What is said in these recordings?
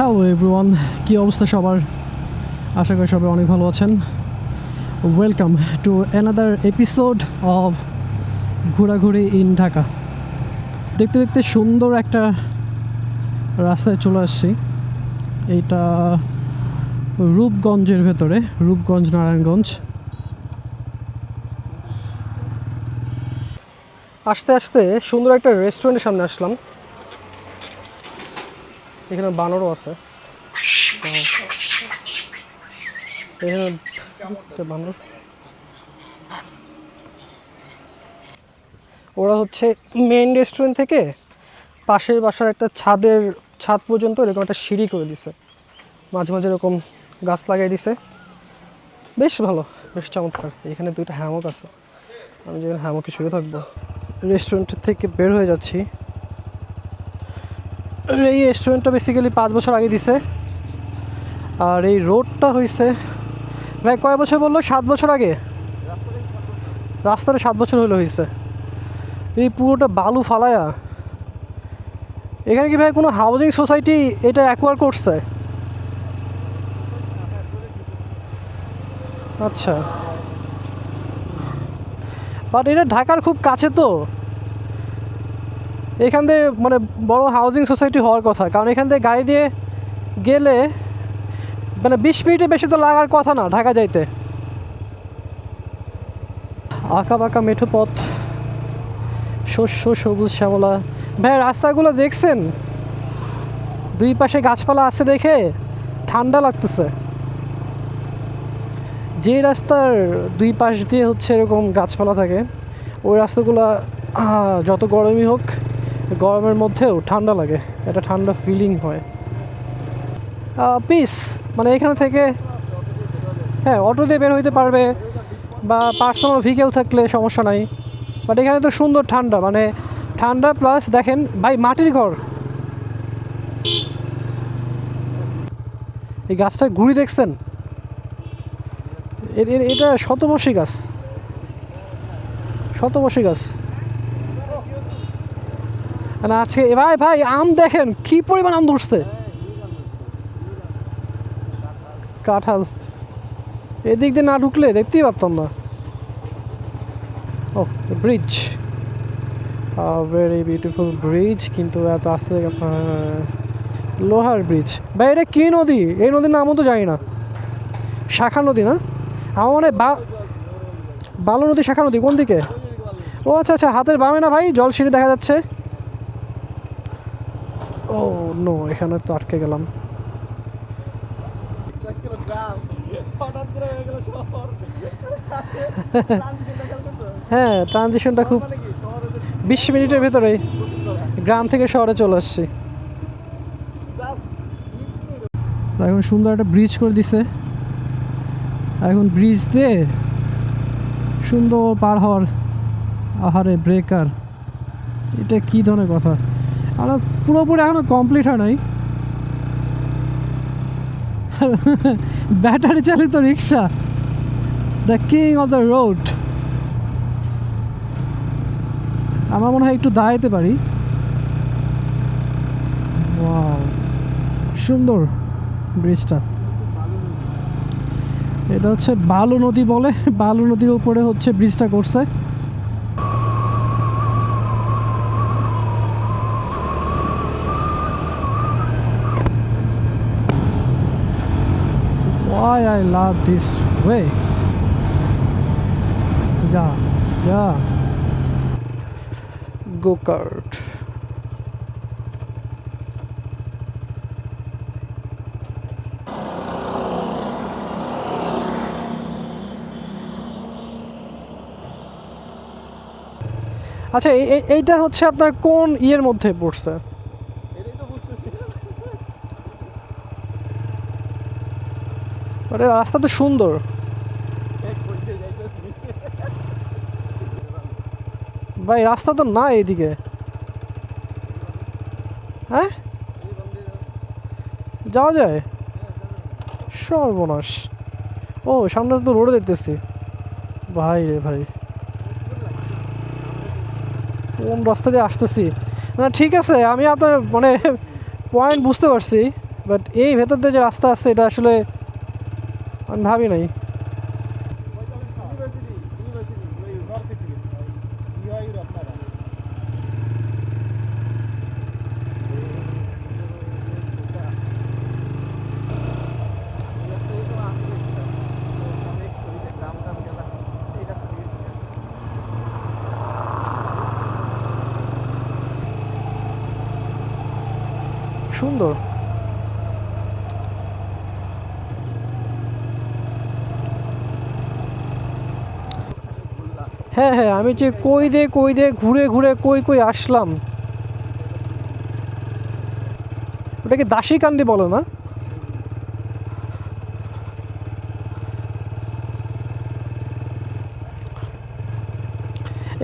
Hello everyone কী অবস্থা সবার? আশা করি সবাই অনেক ভালো আছেন। Welcome to another episode of ঘোরাঘুরি ইন ঢাকা দেখতে দেখতে সুন্দর একটা রাস্তায় চলে আসছি। এইটা রূপগঞ্জের ভেতরে, রূপগঞ্জ, নারায়ণগঞ্জ। আস্তে আস্তে সুন্দর একটা রেস্টুরেন্টের সামনে আসলাম। এখানে বানরও আছে। এখানে বানর। ওরা হচ্ছে মেইন রেস্টুরেন্ট থেকে পাশের বাসার একটা ছাদের ছাদ পর্যন্ত এরকম একটা সিঁড়ি করে দিছে। মাঝে মাঝে এরকম গাছ লাগাই দিছে। বেশ ভালো, বেশ চমৎকার। এখানে দুইটা হ্যামক আছে। আমি যেখানে হ্যামকে শুয়ে থাকব। রেস্টুরেন্ট থেকে বের হয়ে যাচ্ছি। এই রেস্টুরেন্টটা বেসিক্যালি পাঁচ বছর আগে দিছে। আর এই রোডটা হয়েছে ভাই কয় বছর বলল? সাত বছর আগে? রাস্তাটা সাত বছর হলো হয়েছে এই পুরোটা বালু ফালায়া। এখানে কি ভাই কোনো হাউজিং সোসাইটি এটা অ্যাকোয়ার করছে? আচ্ছা। বাট এটা ঢাকার খুব কাছে তো। এখান দিয়ে মানে বড় হাউজিং সোসাইটি হওয়ার কথা। কারণ এখান থেকে গাড়ি দিয়ে গেলে মানে বিশ মিনিটে বেশি তো লাগার কথা না ঢাকা যাইতে। আঁকা বাঁকা মেঠো পথ, শস্য, সবুজ শ্যামলা। ভাই রাস্তাগুলো দেখছেন? দুই পাশে গাছপালা আছে দেখে ঠান্ডা লাগতেছে। যে রাস্তার দুই পাশ দিয়ে হচ্ছে এরকম গাছপালা থাকে, ওই রাস্তাগুলো যত গরমই হোক গরমের মধ্যেও ঠান্ডা লাগে, একটা ঠান্ডা ফিলিং হয়। পিস মানে এখানে থেকে হ্যাঁ অটো দিয়ে বের হইতে পারবে বা পার্সোনাল ভেহিকেল থাকলে সমস্যা নাই। বাট এখানে তো সুন্দর ঠান্ডা মানে ঠান্ডা প্লাস দেখেন, ভাই মাটির ঘর। এই গাছটার গুড়ি দেখছেন? এটা শতবর্ষী গাছ। শতবর্ষী গাছ। না, আজকে ভাই ভাই, আম দেখেন, কি পরিমাণ আম ধরছে? কাঁঠাল। এদিক দিয়ে না ঢুকলে দেখতেই পারতাম না। ও ব্রিজ ভেরি বিউটিফুল ব্রিজ কিন্তু এত আস্তে লোহার ব্রিজ ভাই, এটা কী নদী? এই নদীর নামও তো জানি না। শাখা নদী না? আমার মানে বালু নদী, শাখা নদী, কোন দিকে? ও আচ্ছা আচ্ছা হাতের বামে না ভাই? জল সিঁড়ি দেখা যাচ্ছে। নো, এখানে তো আটকে গেলাম। হ্যাঁ ট্রানজিশনটা খুব বিশ মিনিটের ভেতরে গ্রাম থেকে শহরে চলে আসছি। এখন সুন্দর একটা ব্রিজ করে দিছে। এখন ব্রিজ দিয়ে সুন্দর পার হওয়ার আহারে ব্রেকার এটা কি ধরনের কথা? আর পুরোপুরি এখনও কমপ্লিট হয় নাই। ব্যাটারি চালিত রিক্সা the king of the road আমার মনে হয় একটু দাঁড়াইতে পারি। সুন্দর ব্রিজটা এটা হচ্ছে বালু নদী বলে, বালু নদীর উপরে হচ্ছে ব্রিজটা করছে। Why I love this way? Yeah, yeah. Go kart. আচ্ছা এই- এই- এইটা হচ্ছে আপনার কোন ইয়ের মধ্যে পড়ছে আরে, রাস্তা তো সুন্দর। ভাই, রাস্তা তো না এইদিকে হ্যাঁ? যাওয়া যায়? সর্বনাশ। ও, সামনে তো রোডে দেখতেছি। ভাই রে ভাই। কোন রাস্তা দিয়ে আসতেছি? না, ঠিক আছে, আমি আপনার মানে পয়েন্ট বুঝতে পারছি বাট এই ভেতর দিয়ে যে রাস্তা আছে, এটা আসলে আমি ভাবি নাই। সুন্দর। হ্যাঁ হ্যাঁ আমি যে কই দে কই দে, ঘুরে ঘুরে, কই কই আসলাম। ওটাকে দাসী কান্দি বলো না?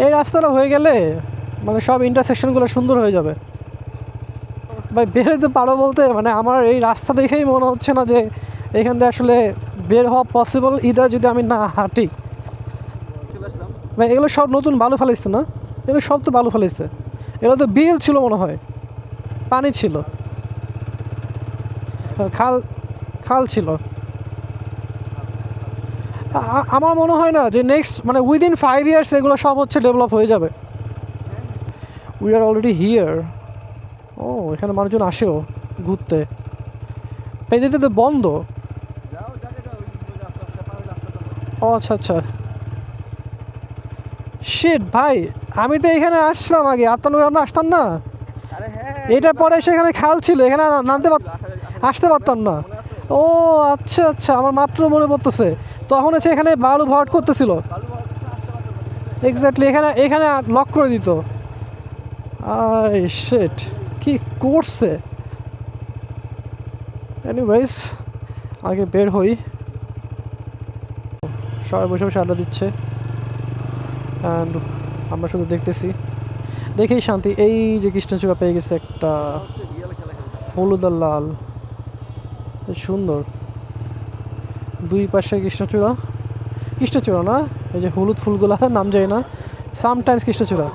এই রাস্তাটা হয়ে গেলে মানে সব ইন্টারসেকশনগুলো সুন্দর হয়ে যাবে। ভাই, বেরোতে পারো বলতে মানে আমার এই রাস্তা দেখেই মনে হচ্ছে না যে এখান থেকে আসলে বের হওয়া পসিবল ইদার যদি আমি না হাঁটি। ভাই এগুলো সব নতুন বালু ফেলাইছে না? এগুলো সব তো বালু ফেলাইছে। এগুলো তো বিল ছিল মনে হয়। পানি ছিল। খাল খাল ছিল। আমার মনে হয় না যে নেক্সট মানে উইদিন ফাইভ ইয়ার্স এগুলো সব হচ্ছে ডেভেলপ হয়ে যাবে। উই আর অলরেডি হিয়ার ও, এখানে মানুষজন আসেও ঘুরতে। পেদিতে তো বন্ধ। ও আচ্ছা আচ্ছা। শিট ভাই আমি তো এখানে আসলাম আগে। আত্মানুর আমরা আসতাম না? আরে হ্যাঁ এটার পরে সেখানে খাল ছিল এখানে নামতে আসতে পারতাম না। ও আচ্ছা আচ্ছা আমার মাত্র মনে পড়তেছে। তখন হচ্ছে এখানে বালু ভরাট করতেছিল। এক্স্যাক্টলি এখানে এখানে লক করে দিত। শেট কি করছে? এনিওয়েজ আগে বের হই। সবাই বসে বসে আড্ডা দিচ্ছে। আমরা শুধু দেখতেছি। দেখেই শান্তি, এই যে কৃষ্ণচূড়া পেয়ে গেছে একটা হলুদ আর লাল। সুন্দর। দুই পাশে কৃষ্ণচূড়া। কৃষ্ণচূড়া না? এই যে হলুদ ফুলগুলো নাম যায় না। সামটাইমস কৃষ্ণচূড়া।